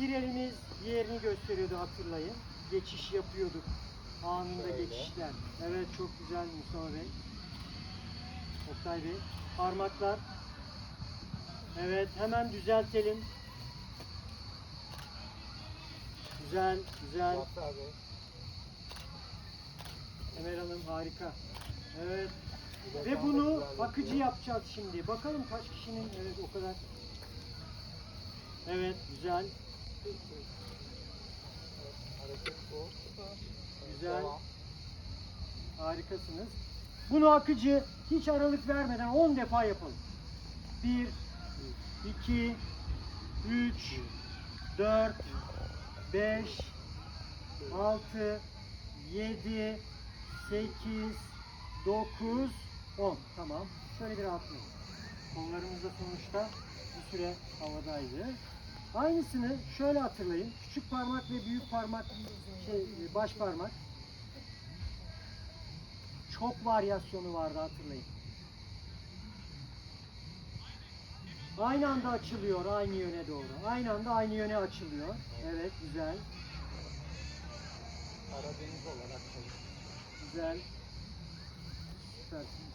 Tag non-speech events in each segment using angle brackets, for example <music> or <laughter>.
Bir elimiz diğerini gösteriyordu hatırlayın. Geçiş yapıyorduk. Anında Şöyle. geçişler. Evet çok güzel Mustafa Bey. Oktay Bey. Parmaklar. Evet hemen düzeltelim. Güzel, güzel. Emel Hanım harika. Evet. Ve bunu güzel akıcı yapıyor. yapacağız şimdi. Bakalım kaç kişinin evet o kadar. Evet güzel. Güzel. Harikasınız. Bunu akıcı hiç aralık vermeden 10 defa yapalım. 1 2 3 4 5 6 7 8 9 10 Tamam. Şöyle bir rahatlayın. Kollarımız da sonuçta bir süre havadaydı. Aynısını şöyle hatırlayın. Küçük parmak ve büyük parmak şey baş parmak çok varyasyonu vardı hatırlayın. Aynı anda açılıyor aynı yöne doğru. Aynı anda aynı yöne açılıyor. Evet güzel. Karadeniz olarak çalış. Güzel. Süpersin.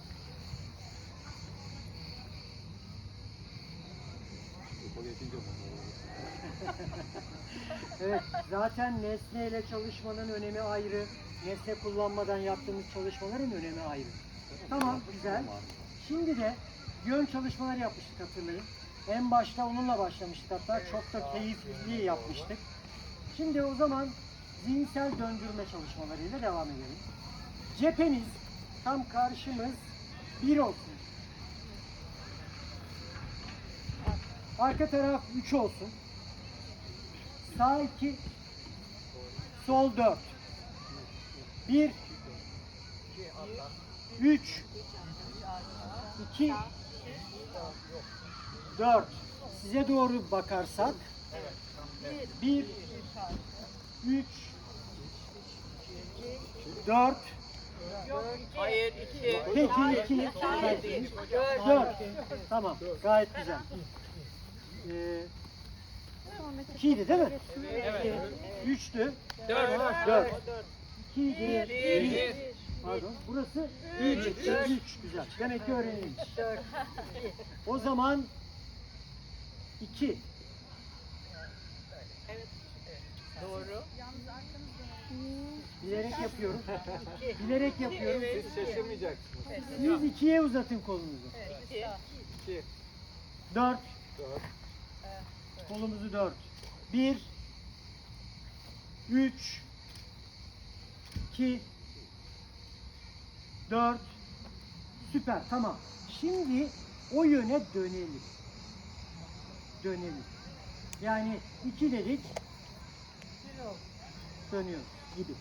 Evet, zaten nesneyle çalışmanın önemi ayrı. Nesne kullanmadan yaptığımız çalışmaların önemi ayrı. Tamam, güzel. Şimdi de yön çalışmaları yapmıştık hatırlayın. En başta onunla başlamıştık hatta çok da keyifli yapmıştık. Şimdi o zaman zihinsel döndürme çalışmalarıyla devam edelim. Cepheniz tam karşımız bir olsun. Arka taraf 3 olsun. Sağ 2, sol 4. 1, 3, 2, 4. Size doğru bakarsak 1, 3, 4, Hayır iki. Peki iki, Hayır. dört. Tamam, gayet güzel. Ee, ikiydi değil mi? Evet. Üçtü. Dört. Dört. İkiydi. Bir. Bir. Pardon. Burası üç. Üç. Güzel. Demek ki öğrenilmiş. O zaman iki. Doğru. Bilerek yapıyorum. Bilerek yapıyorum. Siz şaşırmayacaksınız. Siz ikiye uzatın kolunuzu. İki. İki, Dört. dört, Kolumuzu dört. Bir. Üç. iki, Dört. Süper. Tamam. Şimdi o yöne dönelim. Dönelim. Yani iki dedik. Dönüyoruz gibi.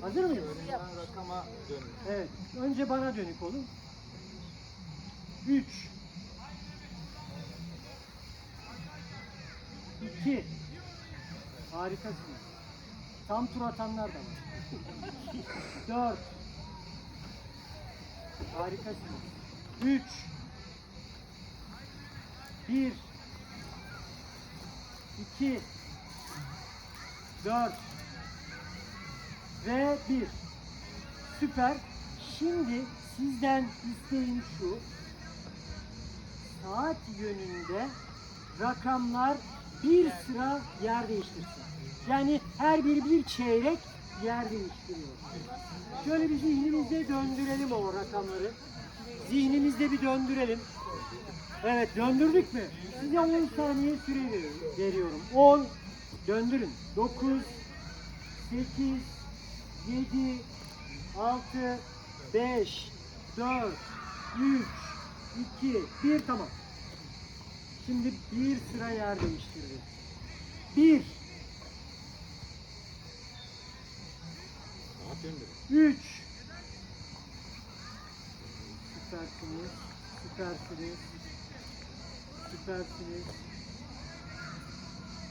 Hazır mıyız? Önünden rakama dönün. Evet. Önce bana dönük olun. 3 2 Harikasınız. Tam tur atanlar da var. <laughs> 4 Harikasınız. 3 1 2 4 ve 1 Süper. Şimdi sizden isteğim şu. Saat yönünde rakamlar bir sıra yer değiştirsin. Yani her biri bir çeyrek yer değiştiriyor. Şöyle bir zihnimizde döndürelim o rakamları. Zihnimizde bir döndürelim. Evet döndürdük mü? Size 10 saniye süre veriyorum. veriyorum. 10 döndürün. 9 8 7 6 5 4 3 2 1 tamam. Şimdi bir sıra yer değiştirdi. 1 3 Süpersiniz. Süpersiniz. Süpersiniz.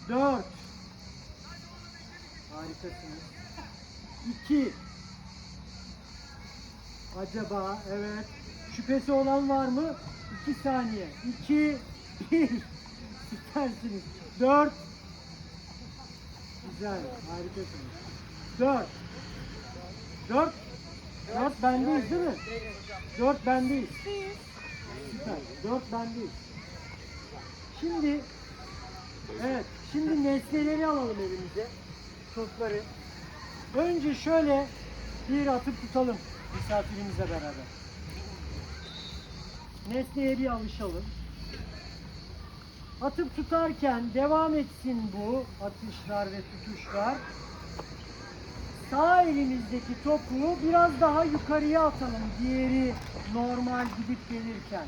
4 Harikasınız. 2 Acaba evet. Şüphesi olan var mı? 2 saniye. 2 1 Süpersiniz. 4 Güzel, harikasınız. Dört. Dört. Dört bendeyiz değil mi? Dört bendeyiz. Süper. Dört bendeyiz. Şimdi, evet, şimdi nesneleri alalım elimize. Topları. Önce şöyle bir atıp tutalım misafirimizle beraber. Nesneye bir alışalım. Atıp tutarken devam etsin bu atışlar ve tutuşlar. Sağ elimizdeki topu biraz daha yukarıya atalım. Diğeri normal gidip gelirken.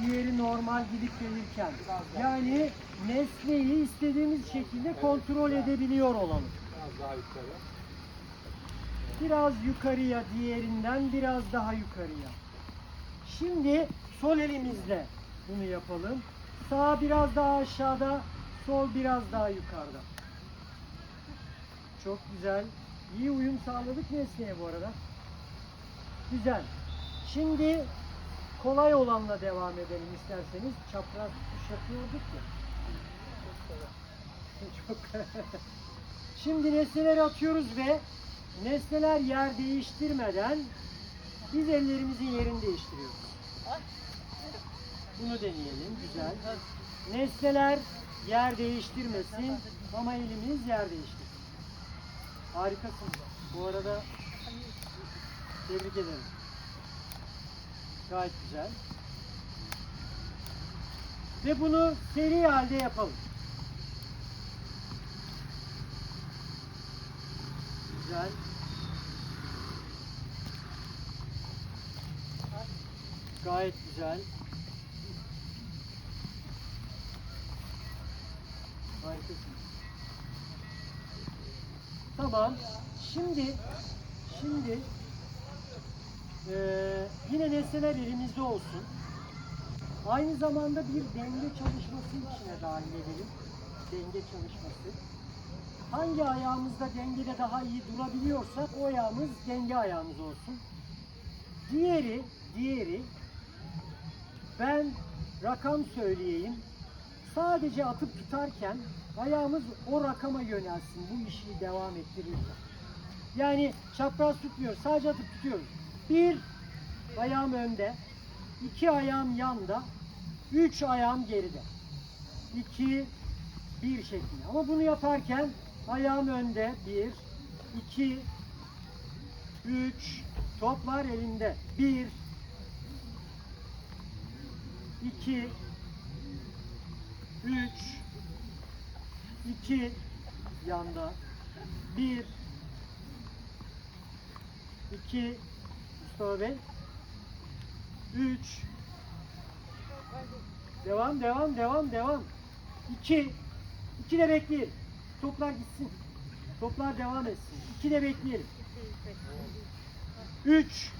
Diğeri normal gidip gelirken. Yani nesneyi istediğimiz şekilde kontrol edebiliyor olalım. Biraz daha yukarı. Biraz yukarıya diğerinden biraz daha yukarıya. Şimdi sol elimizle bunu yapalım. Sağ biraz daha aşağıda, sol biraz daha yukarıda. Çok güzel. İyi uyum sağladık nesneye bu arada. Güzel. Şimdi kolay olanla devam edelim isterseniz. Çapraz tutuş yapıyorduk ya. Çok <laughs> Şimdi nesneleri atıyoruz ve nesneler yer değiştirmeden biz ellerimizin yerini değiştiriyoruz. Bunu deneyelim. Güzel. Nesneler yer değiştirmesin ama elimiz yer değiştirsin. Harikasın. Bu arada tebrik ederim. Gayet güzel. Ve bunu seri halde yapalım. Güzel. Gayet güzel. Harikasın. Tamam. Şimdi şimdi eee, yine nesneler elimizde olsun. Aynı zamanda bir denge çalışması içine dahil edelim. Denge çalışması. Hangi ayağımızda dengede daha iyi durabiliyorsak o ayağımız denge ayağımız olsun. Diğeri, diğeri ben rakam söyleyeyim. Sadece atıp tutarken ayağımız o rakama yönelsin. Bu işi devam ettirirken. Yani çapraz tutmuyoruz. Sadece atıp tutuyoruz. Bir ayağım önde. iki ayağım yanda. Üç ayağım geride. İki, bir şeklinde. Ama bunu yaparken ayağım önde. Bir, iki, üç, toplar elimde. Bir, iki, üç, iki yanda. Bir, iki, Mustafa Bey. Üç, devam, devam, devam, devam. İki, iki de bekleyelim. Toplar gitsin. Toplar devam etsin. İki de bekleyelim. Üç,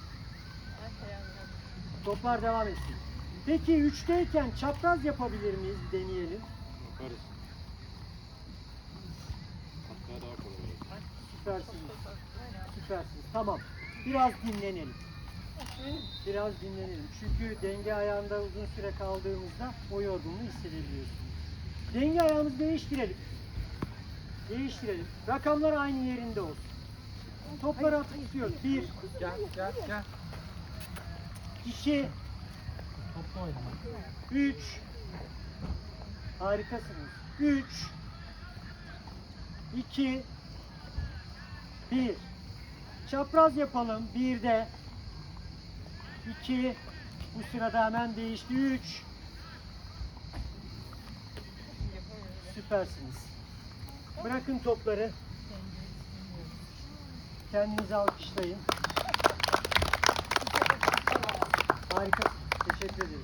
toplar devam etsin. Peki üçteyken çapraz yapabilir miyiz? Deneyelim. Yaparız. Hatta daha kolay olur. Süpersiniz. Süpersiniz. Tamam. Biraz dinlenelim. Biraz dinlenelim. Çünkü denge ayağında uzun süre kaldığımızda o yorgunluğu hissedebiliyorsunuz. Denge ayağımızı değiştirelim. Değiştirelim. Rakamlar aynı yerinde olsun. Topları atıp tutuyoruz. Bir, Gel gel gel. iki, üç. Harikasınız. Üç, iki, bir. Çapraz yapalım. Bir de, iki, bu sırada hemen değişti. Üç. Süpersiniz. Bırakın topları. Kendinizi alkışlayın. Harika. Teşekkür ederim.